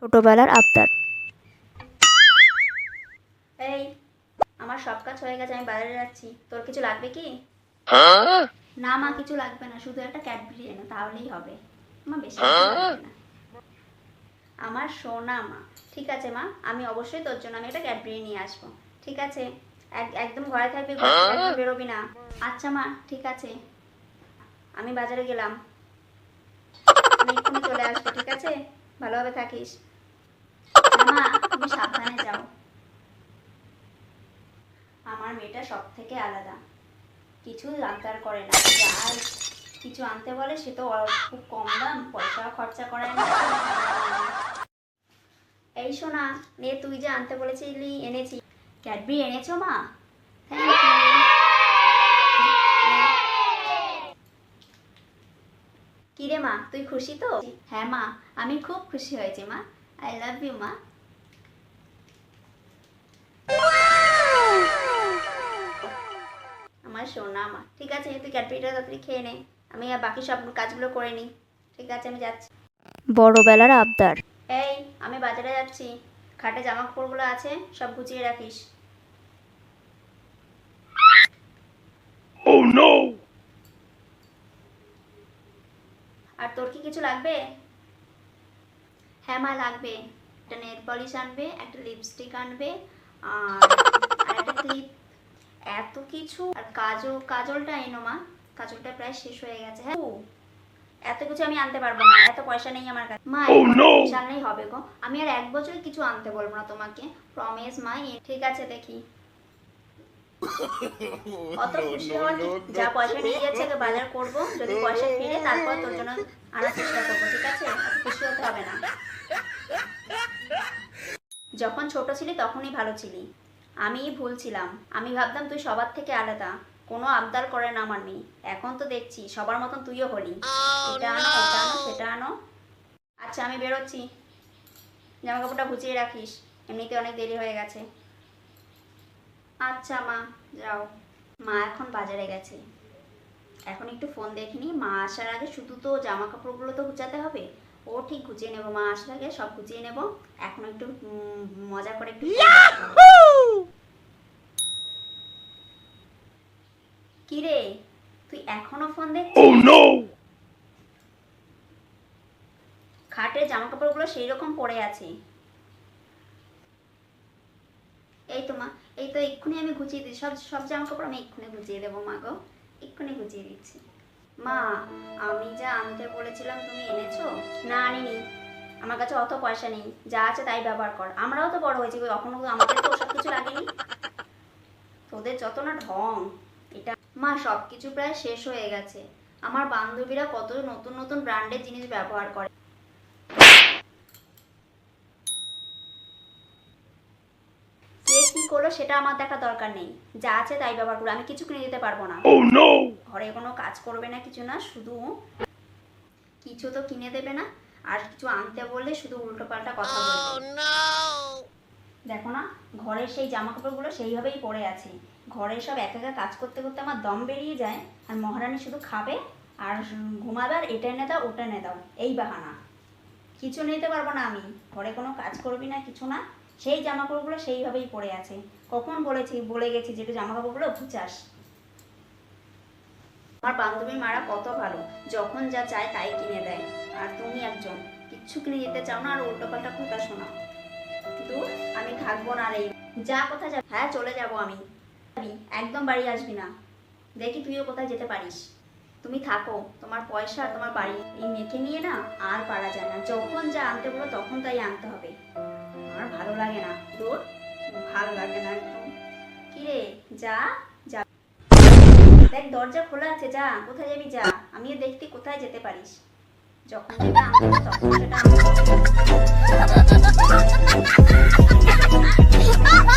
ছোটবেলার আবদার। এই, আমার সব কাজ হয়ে গেছে, আমি বাজারে যাচ্ছি। তোর কিছু লাগবে কি? না মা, কিছু লাগবে না, শুধু একটা ক্যাডবেরি এনো তাহলেই হবে। মা, বেশি আমার সোনা মা, ঠিক আছে মা? আমি অবশ্যই তোর জন্য, আমি একটা ক্যাডবেরি নিয়ে আসব। ঠিক আছে? এক- একদম ঘরে থাকবি বেরোবি না। আচ্ছা মা, ঠিক আছে। আমি বাজারে গেলাম। আমি চলে আসব, ঠিক আছে? ভালোভাবে থাকিস। হ্যাঁ সাবধানে যাও। আমার মেয়েটা সব থেকে আলাদা। কিছু আবদার করে না। যা কিছু আনতে বলে, সে তো খুব কম দাম পয়সা খরচা করে না। এই শোনা নে, তুই যে আনতে বলেছিলি এনেছি ক্যাডবি এনেছো মা? থ্যাংক ইউ কিরে মা তুই খুশি তো? হ্যাঁ মা আমি খুব খুশি হয়েছি মা। আই লাভ ইউ মা। আমার সোনা মা ঠিক আছে তুই ক্যাডবেরিটা তাড়াতাড়ি খেয়ে নে। আমি আর বাকি সব কাজগুলো করে নিই। ঠিক আছে আমি যাচ্ছি। বড়বেলার আবদার। এই আমি বাজারে যাচ্ছি। খাটে জামা কাপড়গুলো আছে সব গুছিয়ে রাখিস। Oh no! আর তোর কি কিছু লাগবে? হ্যাঁ মা লাগবে। একটা নেল পলিশ আনবে একটা লিপস্টিক আনবে আর একটা ক্লিপ এত কিছু। আর কাজল কাজলটা এনো মা। কাজলটা প্রায় শেষ হয়ে গেছে। হ্যাঁ এত কিছু আমি আনতে পারব না। এত পয়সা নেই আমার কাছে। মা Oh, no! জানলেই হবে গো। আমি আর এক বছর কিছু আনতে বলব না তোমাকে। প্রমিস মা ঠিক আছে দেখি। অত খুশি হওয়ার যা পয়সা নিয়ে যাচ্ছে বাজার করব। যদি পয়সা ফিরে তারপর তোর জন্য আনার চেষ্টা করব ঠিক আছে? খুশি হতে হবে না। যখন ছোট ছিলি তখনই ভালো ছিলি। আমি ভুল ছিলাম। আমি ভাবতাম তুই সবার থেকে আলাদা। কোনো আবদার করে না আমার মেয়ে এখন তো দেখছি সবার মতন তুইও হলি। এটা আনো ওটা আনো সেটা আনো। আচ্ছা আমি বেরোচ্ছি। জামা কাপড়টা গুছিয়ে রাখিস। এমনিতে অনেক দেরি হয়ে গেছে। আচ্ছা মা যাও। মা এখন বাজারে গেছে। এখন একটু ফোন দেখিনি মা আসার আগে শুধু তো জামা কাপড়গুলো তো গুছাতে হবে। ও ঠিক গুছিয়ে নেব। মা আসার আগে সব গুছিয়ে নেব। এখন একটু মজা করে একটু ফোন দেখতে হবে। কি রে তুই এখনও ফোন দেখছিস? Oh খাটের জামা কাপড়গুলো সেই রকম পড়ে আছে। এই তো মা এই তো এক্ষুনি আমি গুছিয়ে দিই সব সব জামা কাপড় আমি এক্ষুনি গুছিয়ে দেবো, মা গো। এক্ষুনি গুছিয়ে দিচ্ছি। মা, আমি যা আনতে বলেছিলাম, তুমি এনেছো? না, আনিনি। আমার কাছে অত পয়সা নেই। যা আছে তাই ব্যবহার কর। আমরাও তো বড় হয়েছি কখনো আমাদের তো সব কিছু লাগেনি। তোদের যত না ঢং, এটা মা সব কিছু প্রায় শেষ হয়ে গেছে। আমার বান্ধবীরা কত নতুন নতুন ব্র্যান্ডের জিনিস ব্যবহার করে কে কি করল সেটা আমার দেখা দরকার নেই। যা আছে তাই ব্যবহার করো আমি কিছু কিনে দিতে পারব না। Oh ঘরে কোনো কাজ করবে না কিছু না শুধু কিছু তো কিনে দেবে না আর কিছু আনতে বললে শুধু উল্টো পাল্টা কথা বলবে। দেখো না ঘরের সেই জামা কাপড়গুলো সেইভাবেই পড়ে আছে। ঘরের সব একা একা কাজ করতে করতে আমার দম বেরিয়ে যায় আর মহারানী শুধু খাবে আর ঘুমাবে আর এটা এনে দাও ওটা এনে দাও এই বাহানা। কিছু নিতে পারব না আমি ঘরে কোনো কাজ করবি না কিছু না। সেই জামা কাপড়গুলো সেইভাবেই পড়ে আছে। কখন বলেছি, বলে গেছি যে জামা কাপড়গুলো গুছাস আমার বান্ধবীর মারা কত ভালো, যখন যা চায় তাই কিনে দেয়। আর তুমি একজন, কিচ্ছু কিনে যেতে চাও না, আর উল্টোপাল্টা কথা শোনাও। কিন্তু আমি থাকব না এই যা কোথায় যাবি হ্যাঁ চলে যাব আমি। একদম বাড়ি আসবি না। দেখি তুইও কোথায় যেতে পারিস। তুমি থাকো, তোমার পয়সা আর তোমার বাড়ি এই মেয়েকে নিয়ে না আর পারা যায় না। যখন যা আনতে বলো, তখন তাই আনতে হবে। না ভালো লাগে না একদম। কিরে? যা যা। দেখ দরজা খোলা আছে যা কোথায় যাবি যা। আমিও দেখতে কোথায় যেতে পারিস। যখন যেটা আমার তখন সেটা হবে।